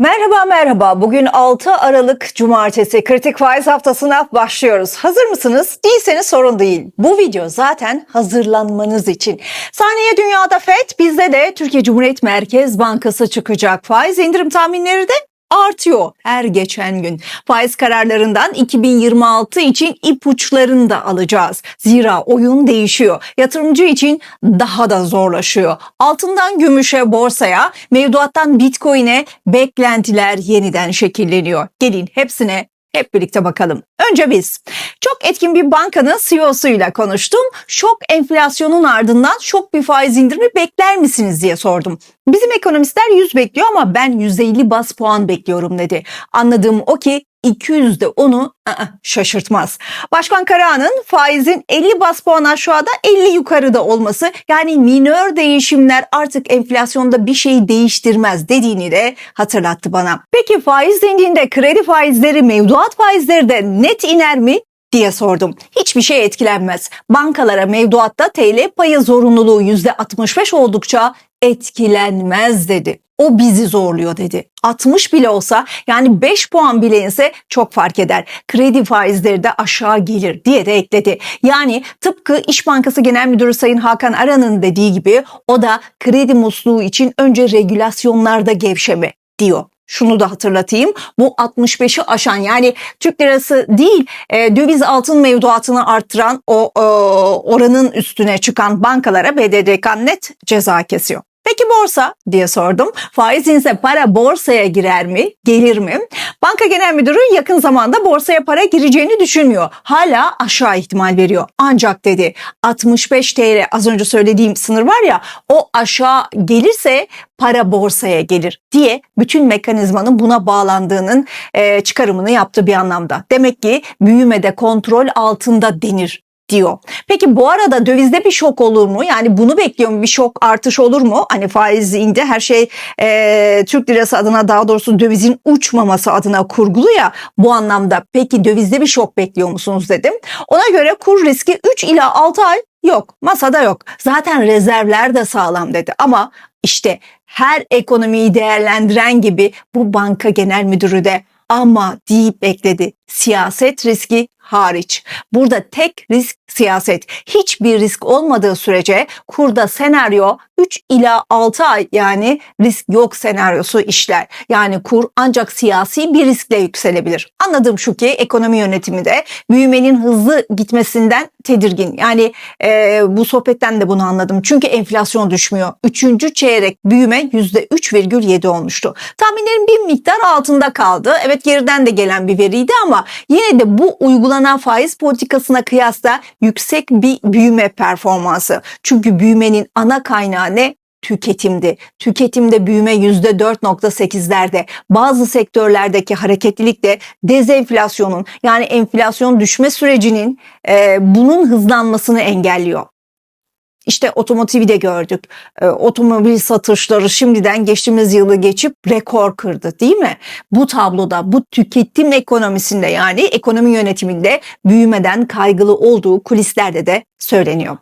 Merhaba merhaba. Bugün 6 Aralık Cumartesi kritik faiz haftasına başlıyoruz. Hazır mısınız? Değilseniz sorun değil. Bu video zaten hazırlanmanız için. Sahneye dünyada FED, bizde de Türkiye Cumhuriyet Merkez Bankası çıkacak. Faiz indirim tahminleri de artıyor her geçen gün. Faiz kararlarından 2026 için ipuçlarını da alacağız. Zira oyun değişiyor. Yatırımcı için daha da zorlaşıyor. Altından gümüşe, borsaya, mevduattan bitcoin'e beklentiler yeniden şekilleniyor. Gelin hepsine hep birlikte bakalım. Önce biz. Çok etkin bir bankanın CEO'suyla konuştum. Şok enflasyonun ardından şok bir faiz indirimi bekler misiniz diye sordum. Bizim ekonomistler 100 bekliyor ama ben 150 bas puan bekliyorum dedi. Anladığım o ki 200 de onu ı-ı, şaşırtmaz. Başkan Karahan'ın faizin 50 bas puan aşağıda 50 yukarıda olması yani minör değişimler artık enflasyonda bir şey değiştirmez dediğini de hatırlattı bana. Peki faiz dendiğinde kredi faizleri, mevduat faizleri de net iner mi? diye sordum. Hiçbir şey etkilenmez. Bankalara mevduatta TL payı zorunluluğu %65 oldukça etkilenmez dedi. O bizi zorluyor dedi. 60 bile olsa yani 5 puan bile inse çok fark eder. Kredi faizleri de aşağı gelir diye de ekledi. Yani tıpkı İş Bankası Genel Müdürü Sayın Hakan Aran'ın dediği gibi o da kredi musluğu için önce regülasyonlarda gevşeme diyor. Şunu da hatırlatayım. Bu 65'i aşan yani Türk lirası değil e, döviz altın mevduatını arttıran o e, oranın üstüne çıkan bankalara BDDK net ceza kesiyor. Peki borsa diye sordum. Faiz inse para borsaya girer mi? Gelir mi? Banka Genel Müdürü yakın zamanda borsaya para gireceğini düşünmüyor. Hala aşağı ihtimal veriyor. Ancak dedi 65 TL az önce söylediğim sınır var ya o aşağı gelirse para borsaya gelir diye bütün mekanizmanın buna bağlandığının e, çıkarımını yaptı bir anlamda. Demek ki büyümede kontrol altında denir diyor. Peki bu arada dövizde bir şok olur mu? Yani bunu bekliyorum bir şok artış olur mu? Hani faiz indi her şey e, Türk lirası adına daha doğrusu dövizin uçmaması adına kurgulu ya bu anlamda. Peki dövizde bir şok bekliyor musunuz dedim. Ona göre kur riski 3 ila 6 ay yok masada yok. Zaten rezervler de sağlam dedi ama işte her ekonomiyi değerlendiren gibi bu banka genel müdürü de ama deyip bekledi. Siyaset riski hariç. Burada tek risk siyaset. Hiçbir risk olmadığı sürece kurda senaryo 3 ila 6 ay yani risk yok senaryosu işler. Yani kur ancak siyasi bir riskle yükselebilir. Anladığım şu ki ekonomi yönetimi de büyümenin hızlı gitmesinden tedirgin. Yani e, bu sohbetten de bunu anladım. Çünkü enflasyon düşmüyor. Üçüncü çeyrek büyüme %3,7 olmuştu. Tahminlerin bir miktar altında kaldı. Evet geriden de gelen bir veriydi ama yine de bu uygulanan faiz politikasına kıyasla yüksek bir büyüme performansı. Çünkü büyümenin ana kaynağı ne? tüketimdi. Tüketimde büyüme %4.8'lerde. Bazı sektörlerdeki hareketlilik de dezenflasyonun yani enflasyon düşme sürecinin e, bunun hızlanmasını engelliyor. İşte otomotivi de gördük. E, otomobil satışları şimdiden geçtiğimiz yılı geçip rekor kırdı değil mi? Bu tabloda bu tüketim ekonomisinde yani ekonomi yönetiminde büyümeden kaygılı olduğu kulislerde de söyleniyor.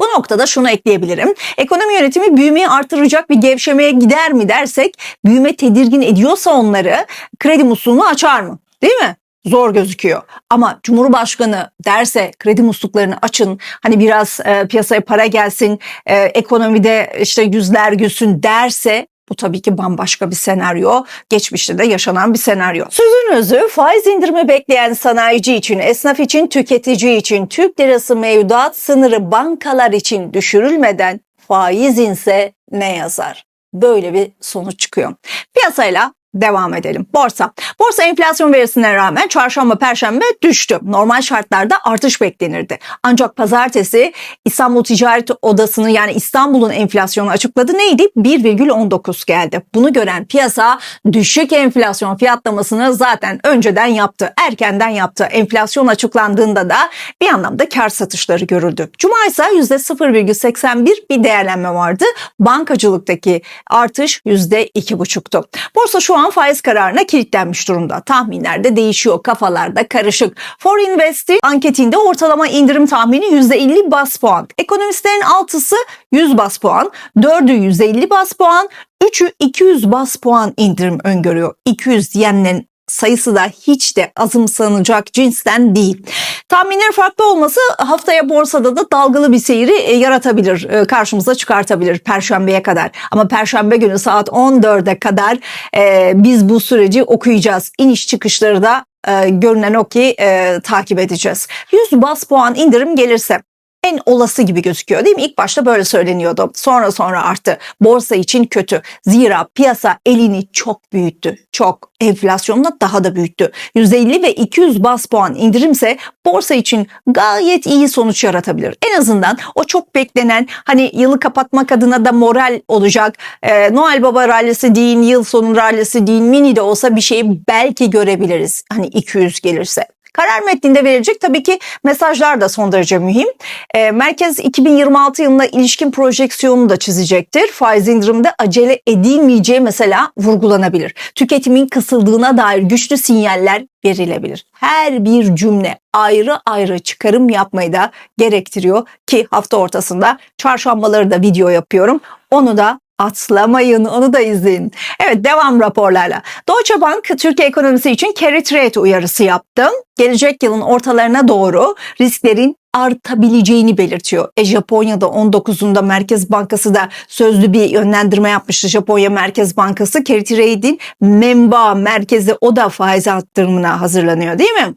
Bu noktada şunu ekleyebilirim. Ekonomi yönetimi büyümeyi artıracak bir gevşemeye gider mi dersek büyüme tedirgin ediyorsa onları kredi musluğunu açar mı? Değil mi? Zor gözüküyor. Ama Cumhurbaşkanı derse kredi musluklarını açın, hani biraz e, piyasaya para gelsin, e, ekonomide işte yüzler gülsün derse bu tabii ki bambaşka bir senaryo. Geçmişte de yaşanan bir senaryo. Sözün özü faiz indirimi bekleyen sanayici için, esnaf için, tüketici için Türk lirası mevduat sınırı bankalar için düşürülmeden faiz inse ne yazar? Böyle bir sonuç çıkıyor. Piyasayla devam edelim. Borsa. Borsa enflasyon verisine rağmen çarşamba perşembe düştü. Normal şartlarda artış beklenirdi. Ancak pazartesi İstanbul Ticaret Odası'nı yani İstanbul'un enflasyonu açıkladı. Neydi? 1,19 geldi. Bunu gören piyasa düşük enflasyon fiyatlamasını zaten önceden yaptı. Erkenden yaptı. Enflasyon açıklandığında da bir anlamda kar satışları görüldü. Cuma ise %0,81 bir değerlenme vardı. Bankacılıktaki artış %2,5'tu. Borsa şu an an faiz kararına kilitlenmiş durumda. Tahminler de değişiyor, kafalarda karışık. For Invest'i anketinde ortalama indirim tahmini %50 bas puan. Ekonomistlerin altısı 100 bas puan, 4'ü 150 bas puan, 3'ü 200 bas puan indirim öngörüyor. 200 diyenlerin sayısı da hiç de azımsanacak cinsten değil. Tahminler farklı olması haftaya borsada da dalgalı bir seyri e, yaratabilir, e, karşımıza çıkartabilir perşembeye kadar. Ama perşembe günü saat 14'e kadar e, biz bu süreci okuyacağız. İniş çıkışları da e, görünen o ki e, takip edeceğiz. 100 bas puan indirim gelirse en olası gibi gözüküyor değil mi? İlk başta böyle söyleniyordu. Sonra sonra arttı. Borsa için kötü. Zira piyasa elini çok büyüttü. Çok. Enflasyonla daha da büyüttü. 150 ve 200 bas puan indirimse borsa için gayet iyi sonuç yaratabilir. En azından o çok beklenen hani yılı kapatmak adına da moral olacak. Ee, Noel Baba rallisi deyin, yıl sonu rallisi deyin, mini de olsa bir şeyi belki görebiliriz. Hani 200 gelirse. Karar metninde verilecek tabii ki mesajlar da son derece mühim. E, merkez 2026 yılına ilişkin projeksiyonu da çizecektir. Faiz indirimde acele edilmeyeceği mesela vurgulanabilir. Tüketimin kısıldığına dair güçlü sinyaller verilebilir. Her bir cümle ayrı ayrı çıkarım yapmayı da gerektiriyor ki hafta ortasında çarşambaları da video yapıyorum. Onu da atlamayın onu da izleyin. Evet devam raporlarla. Deutsche Bank Türkiye ekonomisi için carry trade uyarısı yaptı. Gelecek yılın ortalarına doğru risklerin artabileceğini belirtiyor. E Japonya'da 19'unda Merkez Bankası da sözlü bir yönlendirme yapmıştı. Japonya Merkez Bankası carry trade'in memba merkezi o da faiz arttırımına hazırlanıyor değil mi?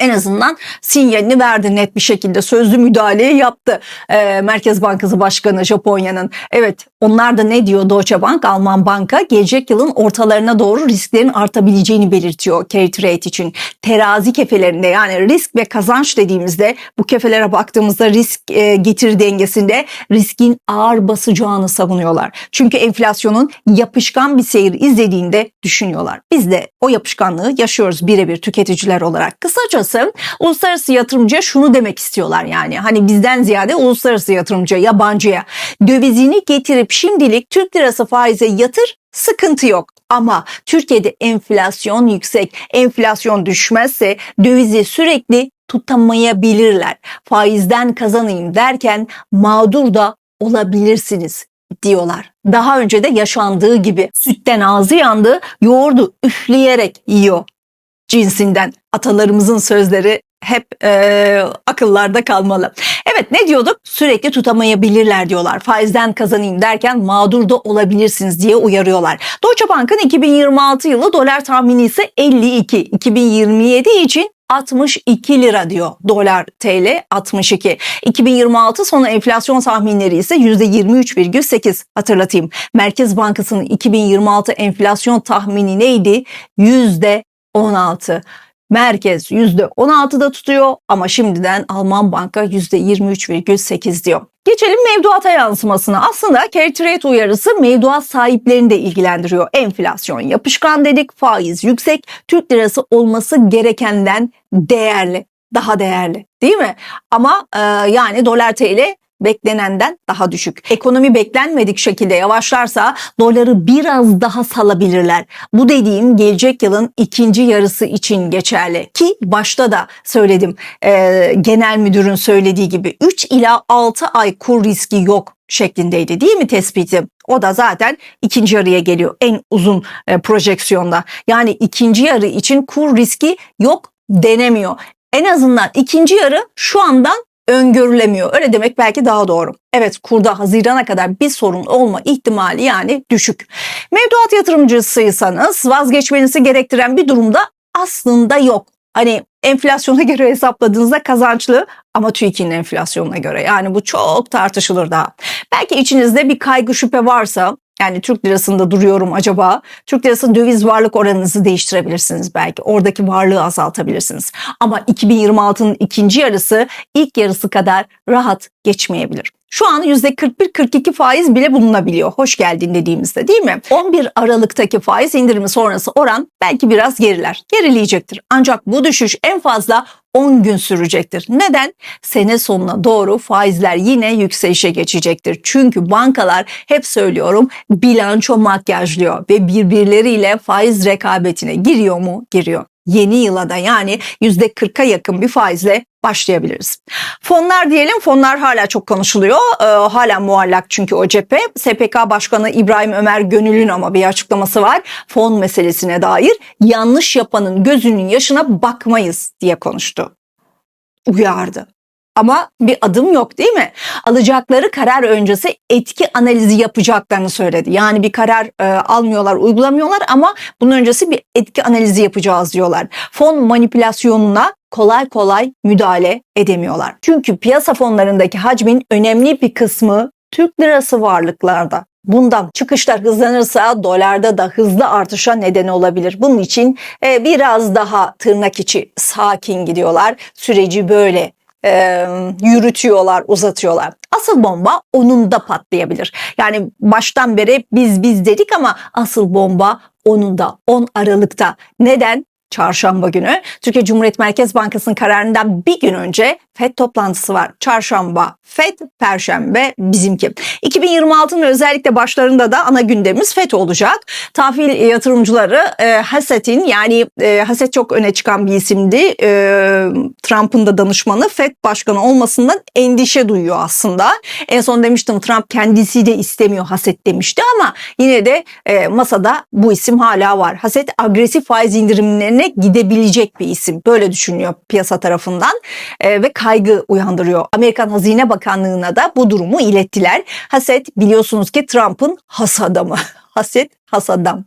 En azından sinyalini verdi net bir şekilde sözlü müdahaleyi yaptı ee, Merkez Bankası Başkanı Japonya'nın. Evet onlar da ne diyor Deutsche Bank Alman banka gelecek yılın ortalarına doğru risklerin artabileceğini belirtiyor carry trade için. Terazi kefelerinde yani risk ve kazanç dediğimizde bu kefelere baktığımızda risk e, getiri dengesinde riskin ağır basacağını savunuyorlar. Çünkü enflasyonun yapışkan bir seyir izlediğinde düşünüyorlar. Biz de o yapışkanlığı yaşıyoruz birebir tüketiciler olarak. Kısaca Kısacası uluslararası yatırımcıya şunu demek istiyorlar yani. Hani bizden ziyade uluslararası yatırımcıya, yabancıya dövizini getirip şimdilik Türk lirası faize yatır sıkıntı yok. Ama Türkiye'de enflasyon yüksek. Enflasyon düşmezse dövizi sürekli tutamayabilirler. Faizden kazanayım derken mağdur da olabilirsiniz diyorlar. Daha önce de yaşandığı gibi sütten ağzı yandı, yoğurdu üfleyerek yiyor cinsinden atalarımızın sözleri hep e, akıllarda kalmalı. Evet ne diyorduk? Sürekli tutamayabilirler diyorlar. Faizden kazanayım derken mağdur da olabilirsiniz diye uyarıyorlar. Deutsche Bank'ın 2026 yılı dolar tahmini ise 52. 2027 için 62 lira diyor dolar TL 62. 2026 sonu enflasyon tahminleri ise %23,8 hatırlatayım. Merkez Bankası'nın 2026 enflasyon tahmini neydi? %16. Merkez %16'da tutuyor ama şimdiden Alman banka %23,8 diyor. Geçelim mevduata yansımasına. Aslında carry trade uyarısı mevduat sahiplerini de ilgilendiriyor. Enflasyon yapışkan dedik, faiz yüksek, Türk lirası olması gerekenden değerli daha değerli değil mi? Ama e, yani dolar TL beklenenden daha düşük. Ekonomi beklenmedik şekilde yavaşlarsa doları biraz daha salabilirler. Bu dediğim gelecek yılın ikinci yarısı için geçerli. Ki başta da söyledim e, genel müdürün söylediği gibi 3 ila 6 ay kur riski yok şeklindeydi değil mi tespiti? O da zaten ikinci yarıya geliyor en uzun e, projeksiyonda. Yani ikinci yarı için kur riski yok denemiyor. En azından ikinci yarı şu andan öngörülemiyor. Öyle demek belki daha doğru. Evet kurda Haziran'a kadar bir sorun olma ihtimali yani düşük. Mevduat yatırımcısıysanız vazgeçmenizi gerektiren bir durumda aslında yok. Hani enflasyona göre hesapladığınızda kazançlı ama TÜİK'in enflasyonuna göre. Yani bu çok tartışılır daha. Belki içinizde bir kaygı şüphe varsa yani Türk lirasında duruyorum acaba? Türk lirası döviz varlık oranınızı değiştirebilirsiniz belki. Oradaki varlığı azaltabilirsiniz. Ama 2026'nın ikinci yarısı ilk yarısı kadar rahat geçmeyebilir. Şu an %41-42 faiz bile bulunabiliyor. Hoş geldin dediğimizde değil mi? 11 Aralık'taki faiz indirimi sonrası oran belki biraz geriler. Gerileyecektir. Ancak bu düşüş en fazla 10 gün sürecektir. Neden? Sene sonuna doğru faizler yine yükselişe geçecektir. Çünkü bankalar hep söylüyorum bilanço makyajlıyor ve birbirleriyle faiz rekabetine giriyor mu? Giriyor. Yeni yıla da yani %40'a yakın bir faizle başlayabiliriz. Fonlar diyelim fonlar hala çok konuşuluyor. Ee, hala muallak çünkü o cephe. SPK Başkanı İbrahim Ömer Gönül'ün ama bir açıklaması var. Fon meselesine dair yanlış yapanın gözünün yaşına bakmayız diye konuştu. Uyardı. Ama bir adım yok değil mi? Alacakları karar öncesi etki analizi yapacaklarını söyledi. Yani bir karar e, almıyorlar, uygulamıyorlar ama bunun öncesi bir etki analizi yapacağız diyorlar. Fon manipülasyonuna kolay kolay müdahale edemiyorlar. Çünkü piyasa fonlarındaki hacmin önemli bir kısmı Türk lirası varlıklarda. Bundan çıkışlar hızlanırsa dolarda da hızlı artışa neden olabilir. Bunun için e, biraz daha tırnak içi sakin gidiyorlar. Süreci böyle e, yürütüyorlar, uzatıyorlar. Asıl bomba onun da patlayabilir. Yani baştan beri biz biz dedik ama asıl bomba onun da 10 Aralık'ta. Neden? Çarşamba günü Türkiye Cumhuriyet Merkez Bankası'nın kararından bir gün önce FED toplantısı var. Çarşamba FED, Perşembe bizimki. 2026'nın özellikle başlarında da ana gündemimiz FED olacak. Tahvil yatırımcıları e, Haset'in yani e, Haset çok öne çıkan bir isimdi. E, Trump'ın da danışmanı FED başkanı olmasından endişe duyuyor aslında. En son demiştim Trump kendisi de istemiyor Haset demişti ama yine de e, masada bu isim hala var. Haset agresif faiz indirimlerine gidebilecek bir isim. Böyle düşünüyor piyasa tarafından e, ve kaygı uyandırıyor. Amerikan Hazine Bakanlığı'na da bu durumu ilettiler. Haset biliyorsunuz ki Trump'ın has adamı. Haset has adam.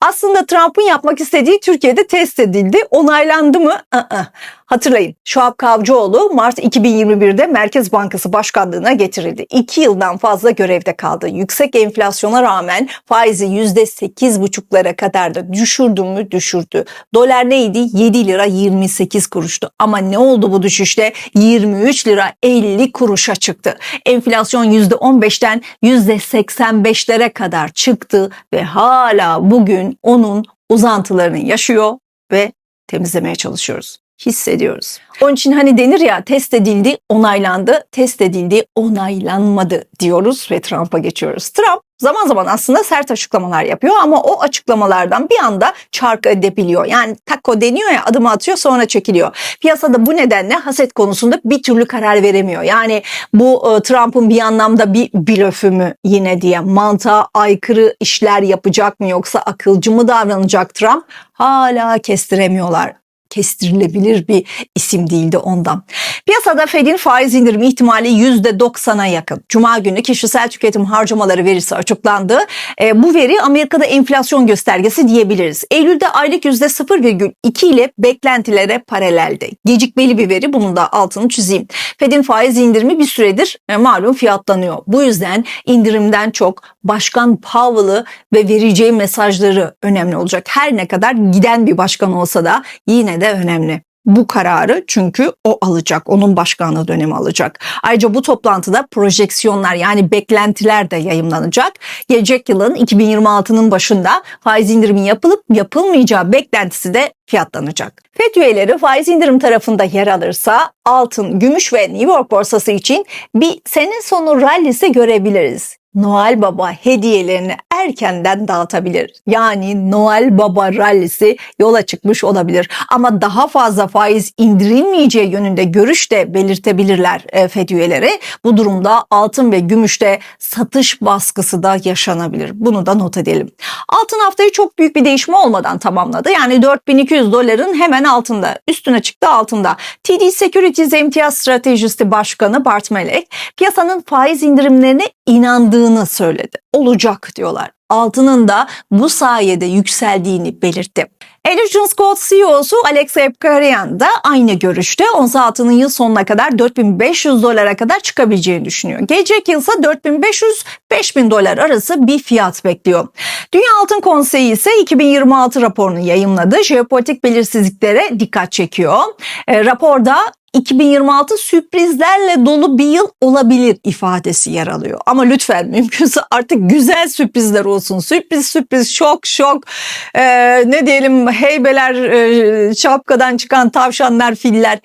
Aslında Trump'ın yapmak istediği Türkiye'de test edildi. Onaylandı mı? Aa, hatırlayın Şuab Kavcıoğlu Mart 2021'de Merkez Bankası Başkanlığı'na getirildi. İki yıldan fazla görevde kaldı. Yüksek enflasyona rağmen faizi %8,5'lara kadar da düşürdü mü düşürdü. Dolar neydi? 7 lira 28 kuruştu. Ama ne oldu bu düşüşte? 23 lira 50 kuruşa çıktı. Enflasyon %15'ten %85'lere kadar çıktı ve hala bugün onun uzantılarını yaşıyor ve temizlemeye çalışıyoruz. Hissediyoruz. Onun için hani denir ya test edildi, onaylandı, test edildi, onaylanmadı diyoruz ve Trump'a geçiyoruz. Trump zaman zaman aslında sert açıklamalar yapıyor ama o açıklamalardan bir anda çark edebiliyor. Yani taco deniyor ya adımı atıyor sonra çekiliyor. Piyasada bu nedenle haset konusunda bir türlü karar veremiyor. Yani bu e, Trump'ın bir anlamda bir blöfü mü yine diye mantığa aykırı işler yapacak mı yoksa akılcı mı davranacak Trump hala kestiremiyorlar kestirilebilir bir isim değildi ondan. Piyasada Fed'in faiz indirimi ihtimali %90'a yakın. Cuma günü kişisel tüketim harcamaları verisi açıklandı. E, bu veri Amerika'da enflasyon göstergesi diyebiliriz. Eylül'de aylık %0,2 ile beklentilere paralelde. Gecikmeli bir veri bunun da altını çizeyim. Fed'in faiz indirimi bir süredir e, malum fiyatlanıyor. Bu yüzden indirimden çok Başkan Powell'ı ve vereceği mesajları önemli olacak. Her ne kadar giden bir başkan olsa da yine de önemli bu kararı çünkü o alacak. Onun başkanlığı dönemi alacak. Ayrıca bu toplantıda projeksiyonlar yani beklentiler de yayımlanacak. Gelecek yılın 2026'nın başında faiz indirimi yapılıp yapılmayacağı beklentisi de fiyatlanacak. FED üyeleri faiz indirim tarafında yer alırsa altın, gümüş ve New York borsası için bir sene sonu rallisi görebiliriz. Noel Baba hediyelerini erkenden dağıtabilir. Yani Noel Baba rallisi yola çıkmış olabilir. Ama daha fazla faiz indirilmeyeceği yönünde görüş de belirtebilirler e, FED üyeleri. Bu durumda altın ve gümüşte satış baskısı da yaşanabilir. Bunu da not edelim. Altın haftayı çok büyük bir değişme olmadan tamamladı. Yani 4200 doların hemen altında. Üstüne çıktı altında. TD Securities Emtiyaz Stratejisti Başkanı Bart Melek piyasanın faiz indirimlerine inandığını söyledi. Olacak diyorlar. Altının da bu sayede yükseldiğini belirtti. Allegiance Gold CEO'su Alex Epkarian da aynı görüşte ons altının yıl sonuna kadar 4500 dolara kadar çıkabileceğini düşünüyor. Gelecek yılsa 4500-5000 dolar arası bir fiyat bekliyor. Dünya Altın Konseyi ise 2026 raporunu yayımladı. Jeopolitik belirsizliklere dikkat çekiyor. E, raporda 2026 sürprizlerle dolu bir yıl olabilir ifadesi yer alıyor. Ama lütfen mümkünse artık güzel sürprizler olsun. Sürpriz sürpriz şok şok ee, ne diyelim heybeler e, şapkadan çıkan tavşanlar filler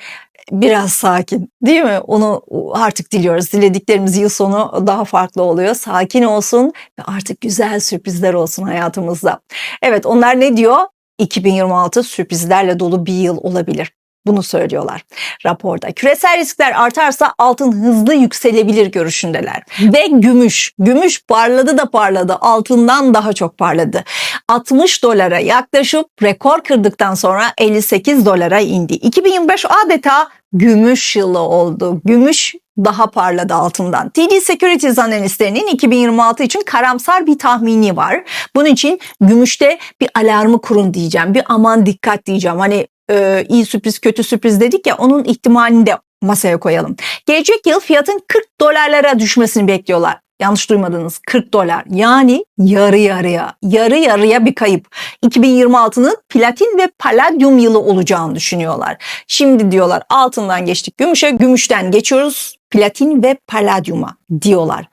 biraz sakin değil mi? Onu artık diliyoruz. Dilediklerimiz yıl sonu daha farklı oluyor. Sakin olsun ve artık güzel sürprizler olsun hayatımızda. Evet onlar ne diyor? 2026 sürprizlerle dolu bir yıl olabilir. Bunu söylüyorlar raporda. Küresel riskler artarsa altın hızlı yükselebilir görüşündeler. Ve gümüş, gümüş parladı da parladı, altından daha çok parladı. 60 dolara yaklaşıp rekor kırdıktan sonra 58 dolara indi. 2025 adeta gümüş yılı oldu. Gümüş daha parladı altından. TD Securities analistlerinin 2026 için karamsar bir tahmini var. Bunun için gümüşte bir alarmı kurun diyeceğim. Bir aman dikkat diyeceğim. Hani e, iyi sürpriz kötü sürpriz dedik ya onun ihtimalini de masaya koyalım. Gelecek yıl fiyatın 40 dolarlara düşmesini bekliyorlar. Yanlış duymadınız 40 dolar yani yarı yarıya yarı yarıya bir kayıp. 2026'nın platin ve paladyum yılı olacağını düşünüyorlar. Şimdi diyorlar altından geçtik gümüşe gümüşten geçiyoruz platin ve paladyuma diyorlar.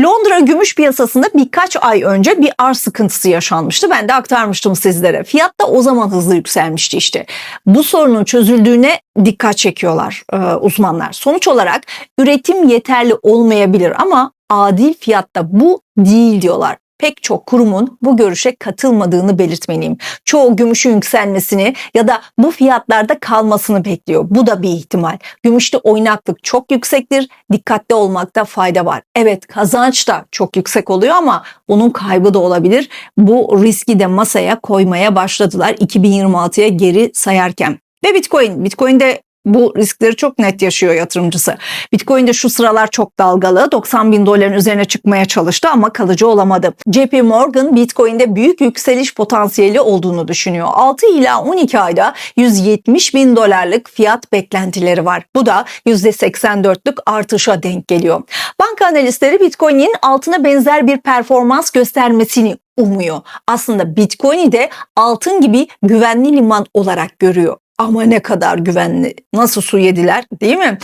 Londra gümüş piyasasında birkaç ay önce bir arz sıkıntısı yaşanmıştı. Ben de aktarmıştım sizlere. Fiyat da o zaman hızlı yükselmişti işte. Bu sorunun çözüldüğüne dikkat çekiyorlar e, uzmanlar. Sonuç olarak üretim yeterli olmayabilir ama adil fiyatta bu değil diyorlar pek çok kurumun bu görüşe katılmadığını belirtmeliyim. Çoğu gümüşün yükselmesini ya da bu fiyatlarda kalmasını bekliyor. Bu da bir ihtimal. Gümüşte oynaklık çok yüksektir. Dikkatli olmakta fayda var. Evet kazanç da çok yüksek oluyor ama onun kaybı da olabilir. Bu riski de masaya koymaya başladılar 2026'ya geri sayarken. Ve Bitcoin. Bitcoin'de bu riskleri çok net yaşıyor yatırımcısı. Bitcoin de şu sıralar çok dalgalı. 90 bin doların üzerine çıkmaya çalıştı ama kalıcı olamadı. JP Morgan Bitcoin'de büyük yükseliş potansiyeli olduğunu düşünüyor. 6 ila 12 ayda 170 bin dolarlık fiyat beklentileri var. Bu da %84'lük artışa denk geliyor. Banka analistleri Bitcoin'in altına benzer bir performans göstermesini umuyor. Aslında Bitcoin'i de altın gibi güvenli liman olarak görüyor. Ama ne kadar güvenli, nasıl su yediler değil mi?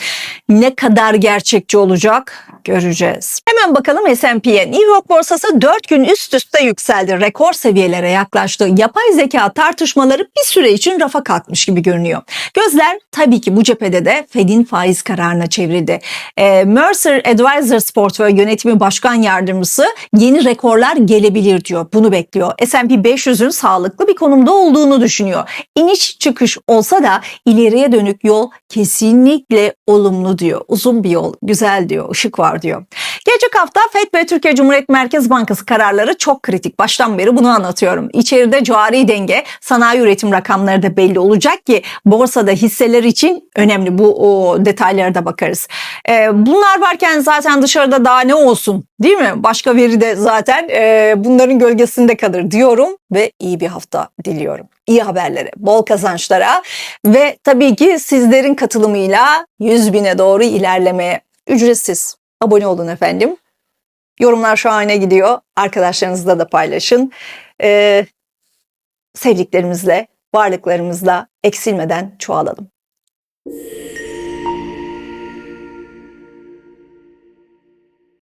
Ne kadar gerçekçi olacak göreceğiz. Hemen bakalım S&P'ye. New York borsası 4 gün üst üste yükseldi. Rekor seviyelere yaklaştı. Yapay zeka tartışmaları bir süre için rafa kalkmış gibi görünüyor. Gözler tabii ki bu cephede de Fed'in faiz kararına çevrildi. E, Mercer Advisors portföy yönetimi başkan yardımcısı yeni rekorlar gelebilir diyor. Bunu bekliyor. S&P 500'ün sağlıklı bir konumda olduğunu düşünüyor. İniş çıkış olsa da ileriye dönük yol kesinlikle olumlu diyor. Uzun bir yol, güzel diyor, ışık var diyor. Gelecek hafta FED ve Türkiye Cumhuriyet Merkez Bankası kararları çok kritik. Baştan beri bunu anlatıyorum. İçeride cari denge, sanayi üretim rakamları da belli olacak ki borsada hisseler için önemli. Bu o detaylara da bakarız. Ee, bunlar varken zaten dışarıda daha ne olsun değil mi? Başka veri de zaten e, bunların gölgesinde kalır diyorum ve iyi bir hafta diliyorum. İyi haberlere, bol kazançlara ve tabii ki sizlerin katılımıyla 100 bine doğru ilerlemeye ücretsiz. Abone olun efendim. Yorumlar şahane gidiyor. Arkadaşlarınızla da paylaşın. Ee, sevdiklerimizle, varlıklarımızla eksilmeden çoğalalım.